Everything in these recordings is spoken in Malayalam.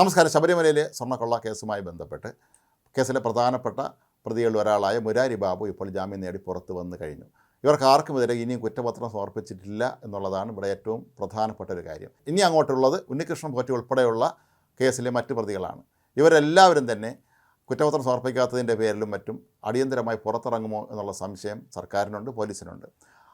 നമസ്കാരം. ശബരിമലയിലെ സ്വർണക്കൊള്ള കേസുമായി ബന്ധപ്പെട്ട് കേസിലെ പ്രധാനപ്പെട്ട പ്രതികളിൽ ഒരാളായ മുരാരി ബാബു ഇപ്പോൾ ജാമ്യം നേടി പുറത്തു വന്നു കഴിഞ്ഞു. ഇവർക്ക് ആർക്കുമെതിരെ ഇനിയും കുറ്റപത്രം സമർപ്പിച്ചിട്ടില്ല എന്നുള്ളതാണ് ഇവിടെ ഏറ്റവും പ്രധാനപ്പെട്ട ഒരു കാര്യം. ഇനി അങ്ങോട്ടുള്ളത് ഉണ്ണികൃഷ്ണൻ പോറ്റി ഉൾപ്പെടെയുള്ള കേസിലെ മറ്റ് പ്രതികളാണ്. ഇവരെല്ലാവരും തന്നെ കുറ്റപത്രം സമർപ്പിക്കാത്തതിന്റെ പേരിലും മറ്റും അടിയന്തരമായി പുറത്തിറങ്ങുമോ എന്നുള്ള സംശയം സർക്കാരിനുണ്ട് പോലീസിനുണ്ട്.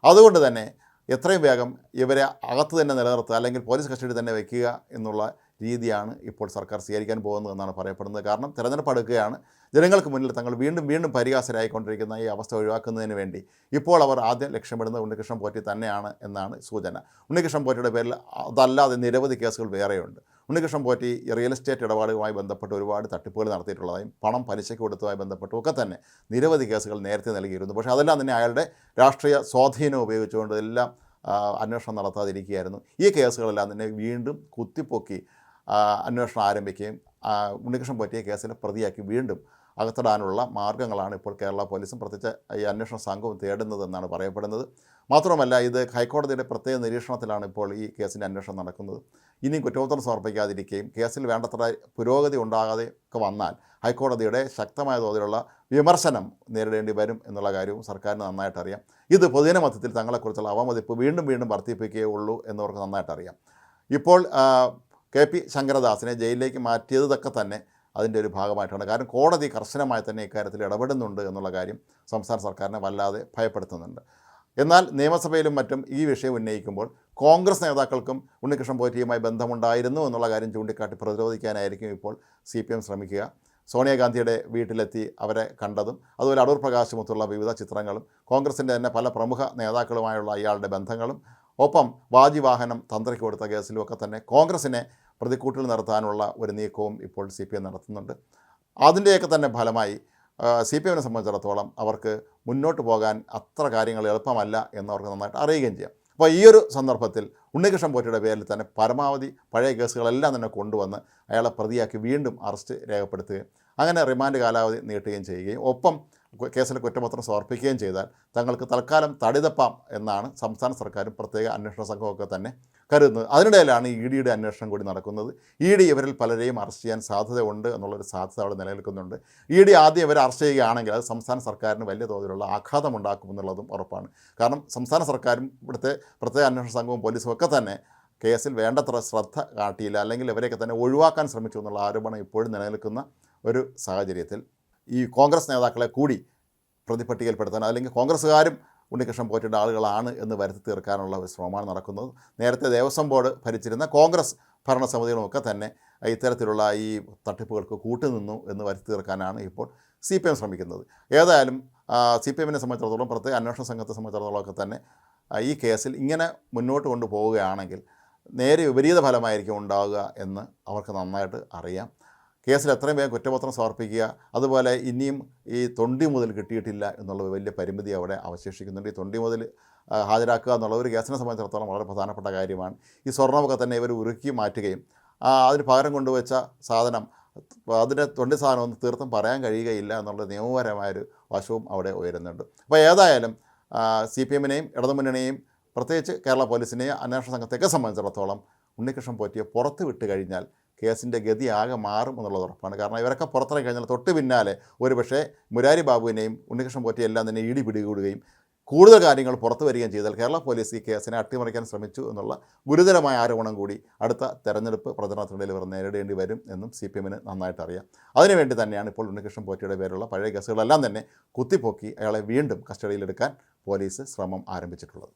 അതുകൊണ്ട് തന്നെ എത്രയും വേഗം ഇവരെ അകത്ത് തന്നെ നിലനിർത്തുക അല്ലെങ്കിൽ പോലീസ് കസ്റ്റഡി തന്നെ വയ്ക്കുക എന്നുള്ള രീതിയാണ് ഇപ്പോൾ സർക്കാർ സ്വീകരിക്കാൻ പോകുന്നതെന്നാണ് പറയപ്പെടുന്നത്. കാരണം തിരഞ്ഞെടുപ്പ് അടുക്കുകയാണ്. ജനങ്ങൾക്ക് മുന്നിൽ തങ്ങൾ വീണ്ടും വീണ്ടും പരിഹാസരായിക്കൊണ്ടിരിക്കുന്ന ഈ അവസ്ഥ ഒഴിവാക്കുന്നതിന് വേണ്ടി ഇപ്പോൾ അവർ ആദ്യം ലക്ഷ്യമിടുന്നത് ഉണ്ണികൃഷ്ണൻ പോറ്റി തന്നെയാണ് എന്നാണ് സൂചന. ഉണ്ണികൃഷ്ണൻ പോറ്റിയുടെ പേരിൽ അതല്ലാതെ നിരവധി കേസുകൾ വേറെയുണ്ട്. ഉണ്ണികൃഷ്ണൻ പോറ്റി റിയൽ എസ്റ്റേറ്റ് ഇടപാടുമായി ബന്ധപ്പെട്ട് ഒരുപാട് തട്ടിപ്പുകൾ നടത്തിയിട്ടുള്ളതായും പണം പലിശയ്ക്ക് കൊടുത്തതുമായി ബന്ധപ്പെട്ടും ഒക്കെ തന്നെ നിരവധി കേസുകൾ നേരത്തെ നൽകിയിരുന്നു. പക്ഷേ അതെല്ലാം തന്നെ അയാളുടെ രാഷ്ട്രീയ സ്വാധീനം ഉപയോഗിച്ചുകൊണ്ട് എല്ലാം അന്വേഷണം നടത്താതിരിക്കുകയായിരുന്നു. ഈ കേസുകളെല്ലാം തന്നെ വീണ്ടും കുത്തിപ്പൊക്കി അന്വേഷണം ആരംഭിക്കുകയും ഉണ്ണികൃഷ്ണൻ പറ്റിയ കേസിനെ പ്രതിയാക്കി വീണ്ടും അകത്തിടാനുള്ള മാർഗങ്ങളാണ് ഇപ്പോൾ കേരള പോലീസും പ്രത്യേകിച്ച് ഈ അന്വേഷണ സംഘവും തേടുന്നതെന്നാണ് പറയപ്പെടുന്നത്. മാത്രമല്ല ഇത് ഹൈക്കോടതിയുടെ പ്രത്യേക നിരീക്ഷണത്തിലാണ് ഇപ്പോൾ ഈ കേസിന്റെ അന്വേഷണം നടക്കുന്നത്. ഇനിയും കുറ്റപത്രം സമർപ്പിക്കാതിരിക്കുകയും കേസിൽ വേണ്ടത്ര പുരോഗതി ഉണ്ടാകാതെ ഒക്കെ വന്നാൽ ഹൈക്കോടതിയുടെ ശക്തമായ തോതിലുള്ള വിമർശനം നേരിടേണ്ടി വരും എന്നുള്ള കാര്യവും സർക്കാരിന് നന്നായിട്ടറിയാം ഇത് പൊതുജനമധ്യത്തിൽ തങ്ങളെക്കുറിച്ചുള്ള അവമതിപ്പ് വീണ്ടും വീണ്ടും വർദ്ധിപ്പിക്കുകയേ ഉള്ളൂ എന്നവർക്ക് നന്നായിട്ട് അറിയാം. ഇപ്പോൾ കെ പി ശങ്കരദാസിനെ ജയിലിലേക്ക് മാറ്റിയതൊക്കെ തന്നെ അതിന്റെ ഒരു ഭാഗമായിട്ടാണ് കാരണം കോടതി കർശനമായി തന്നെ ഇക്കാര്യത്തിൽ ഇടപെടുന്നുണ്ട് എന്നുള്ള കാര്യം സംസ്ഥാന സർക്കാരിനെ വല്ലാതെ ഭയപ്പെടുത്തുന്നുണ്ട്. എന്നാൽ നിയമസഭയിലും മറ്റും ഈ വിഷയം ഉന്നയിക്കുമ്പോൾ കോൺഗ്രസ് നേതാക്കൾക്കും ഉണ്ണികൃഷ്ണൻ പോറ്റിയുമായി ബന്ധമുണ്ടായിരുന്നു എന്നുള്ള കാര്യം ചൂണ്ടിക്കാട്ടി പ്രതിരോധിക്കാനായിരിക്കും ഇപ്പോൾ സി പി എം ശ്രമിക്കുക. സോണിയാഗാന്ധിയുടെ വീട്ടിലെത്തി അവരെ കണ്ടതും അതുപോലെ അടൂർ പ്രകാശുമൊത്തുള്ള വിവിധ ചിത്രങ്ങളും കോൺഗ്രസിന്റെ തന്നെ പല പ്രമുഖ നേതാക്കളുമായുള്ള അയാളുടെ ബന്ധങ്ങളും ഒപ്പം വാജിവാഹനം തന്ത്രിക്ക് കൊടുത്ത കേസിലുമൊക്കെ തന്നെ കോൺഗ്രസിനെ പ്രതിക്കൂട്ടിൽ നിർത്താനുള്ള ഒരു നീക്കവും ഇപ്പോൾ സി പി എം നടത്തുന്നുണ്ട്. അതിന്റെയൊക്കെ തന്നെ ഫലമായി സി പി എമ്മിനെ സംബന്ധിച്ചിടത്തോളം അവർക്ക് മുന്നോട്ട് പോകാൻ അത്ര കാര്യങ്ങൾ എളുപ്പമല്ല എന്നവർക്ക് നന്നായിട്ട് അറിയുകയും ചെയ്യാം. അപ്പോൾ ഈ ഒരു സന്ദർഭത്തിൽ ഉണ്ണികൃഷ്ണൻ പോറ്റിയുടെ പേരിൽ തന്നെ പരമാവധി പഴയ കേസുകളെല്ലാം തന്നെ കൊണ്ടുവന്ന് അയാളെ പ്രതിയാക്കി വീണ്ടും അറസ്റ്റ് രേഖപ്പെടുത്തുകയും അങ്ങനെ റിമാൻഡ് കാലാവധി നീട്ടുകയും ചെയ്യുകയും ഒപ്പം കു- കേസിൽ കുറ്റപത്രം സമർപ്പിക്കുകയും ചെയ്താൽ തങ്ങൾക്ക് തൽക്കാലം തടിതപ്പാം എന്നാണ് സംസ്ഥാന സർക്കാരും പ്രത്യേക അന്വേഷണ സംഘമൊക്കെ തന്നെ കരുതുന്നത്. അതിനിടയിലാണ് ഇ ഡിയുടെ അന്വേഷണം കൂടി നടക്കുന്നത്. ഇ ഡി ഇവരിൽ പലരെയും അറസ്റ്റ് ചെയ്യാൻ സാധ്യതയുണ്ട് എന്നുള്ളൊരു സാധ്യത അവിടെ നിലനിൽക്കുന്നുണ്ട്. ഇ ഡി ആദ്യം ഇവരെ അറസ്റ്റ് ചെയ്യുകയാണെങ്കിൽ അത് സംസ്ഥാന സർക്കാരിന് വലിയ തോതിലുള്ള ആഘാതം ആഘാതമുണ്ടാക്കുമെന്നുള്ളതും ഉറപ്പാണ്. കാരണം സംസ്ഥാന സർക്കാരും ഇവിടുത്തെ പ്രത്യേക അന്വേഷണ സംഘവും പോലീസും ഒക്കെ തന്നെ കേസിൽ വേണ്ടത്ര ശ്രദ്ധ കാട്ടിയില്ല. അല്ലെങ്കിൽ ഇവരെയൊക്കെ തന്നെ ഒഴിവാക്കാൻ ശ്രമിച്ചു എന്നുള്ള ആരോപണം ഇപ്പോഴും നിലനിൽക്കുന്ന ഒരു സാഹചര്യത്തിൽ ഈ കോൺഗ്രസ് നേതാക്കളെ കൂടി പ്രതിപട്ടികയിൽപ്പെടുത്താൻ അല്ലെങ്കിൽ കോൺഗ്രസ്സുകാരും ഉണ്ണികൃഷ്ണൻ പോറ്റിന്റെ ആളുകളാണ് എന്ന് വരുത്തി തീർക്കാനുള്ള ഒരു ശ്രമമാണ് നടക്കുന്നത്. നേരത്തെ ദേവസ്വം ബോർഡ് ഭരിച്ചിരുന്ന കോൺഗ്രസ് ഭരണസമിതികളുമൊക്കെ തന്നെ ഇത്തരത്തിലുള്ള ഈ തട്ടിപ്പുകൾക്ക് കൂട്ടുനിന്നു എന്ന് വരുത്തി തീർക്കാനാണ് ഇപ്പോൾ സി പി എം ശ്രമിക്കുന്നത്. ഏതായാലും സി പി എമ്മിനെ സംബന്ധിച്ചിടത്തോളം പ്രത്യേക അന്വേഷണ സംഘത്തെ സംബന്ധിച്ചിടത്തോളമൊക്കെ തന്നെ ഈ കേസിൽ ഇങ്ങനെ മുന്നോട്ട് കൊണ്ടുപോവുകയാണെങ്കിൽ നേരെ വിപരീത ഫലമായിരിക്കും ഉണ്ടാവുക എന്ന് അവർക്ക് നന്നായിട്ട് അറിയാം. കേസിൽ എത്രയും വേഗം കുറ്റപത്രം സമർപ്പിക്കുക. അതുപോലെ ഇനിയും ഈ തൊണ്ടി മുതൽ കിട്ടിയിട്ടില്ല എന്നുള്ള വലിയ പരിമിതി അവിടെ അവശേഷിക്കുന്നുണ്ട്. ഈ തൊണ്ടി മുതൽ ഹാജരാക്കുക എന്നുള്ള ഒരു കേസിനെ സംബന്ധിച്ചിടത്തോളം വളരെ പ്രധാനപ്പെട്ട കാര്യമാണ്. ഈ സ്വർണമൊക്കെ തന്നെ ഇവർ ഉരുക്കി മാറ്റുകയും അതിന് പകരം കൊണ്ടുവച്ച സാധനം അതിന്റെ തൊണ്ടി സാധനം ഒന്നും തീർത്തും പറയാൻ കഴിയുകയില്ല എന്നുള്ള നിയമപരമായൊരു വശവും അവിടെ ഉയരുന്നുണ്ട്. അപ്പോൾ ഏതായാലും സി പി എമ്മിനെയും ഇടതുമുന്നണിയെയും പ്രത്യേകിച്ച് കേരള പോലീസിനെയും അന്വേഷണ സംഘത്തെയൊക്കെ സംബന്ധിച്ചിടത്തോളം ഉണ്ണികൃഷ്ണൻ പോറ്റിയെ പുറത്ത് വിട്ട് കഴിഞ്ഞാൽ കേസിന്റെ ഗതി ആകെ മാറും എന്നുള്ളത് ഉറപ്പാണ്. കാരണം ഇവരൊക്കെ പുറത്തിറങ്ങി കഴിഞ്ഞാൽ തൊട്ട് പിന്നാലെ ഒരു പക്ഷേ മുരാരി ബാബുവിനെയും ഉണ്ണികൃഷ്ണൻ പോറ്റിയും എല്ലാം തന്നെ ഇടി പിടികൂടുകയും കൂടുതൽ കാര്യങ്ങൾ പുറത്തു വരികയും ചെയ്താൽ കേരള പോലീസ് ഈ കേസിനെ അട്ടിമറിക്കാൻ ശ്രമിച്ചു എന്നുള്ള ഗുരുതരമായ ആരോപണം കൂടി അടുത്ത തെരഞ്ഞെടുപ്പ് പ്രചരണത്തിനിടയിൽ ഇവർ നേരിടേണ്ടി വരും എന്നും സി പി എമ്മിന് നന്നായിട്ട് അറിയാം. അതിനുവേണ്ടി തന്നെയാണ് ഇപ്പോൾ ഉണ്ണികൃഷ്ണൻ പോറ്റിയുടെ പേരുള്ള പഴയ കേസുകളെല്ലാം തന്നെ കുത്തിപ്പൊക്കി അയാളെ വീണ്ടും കസ്റ്റഡിയിലെടുക്കാൻ പോലീസ് ശ്രമം ആരംഭിച്ചിട്ടുള്ളത്.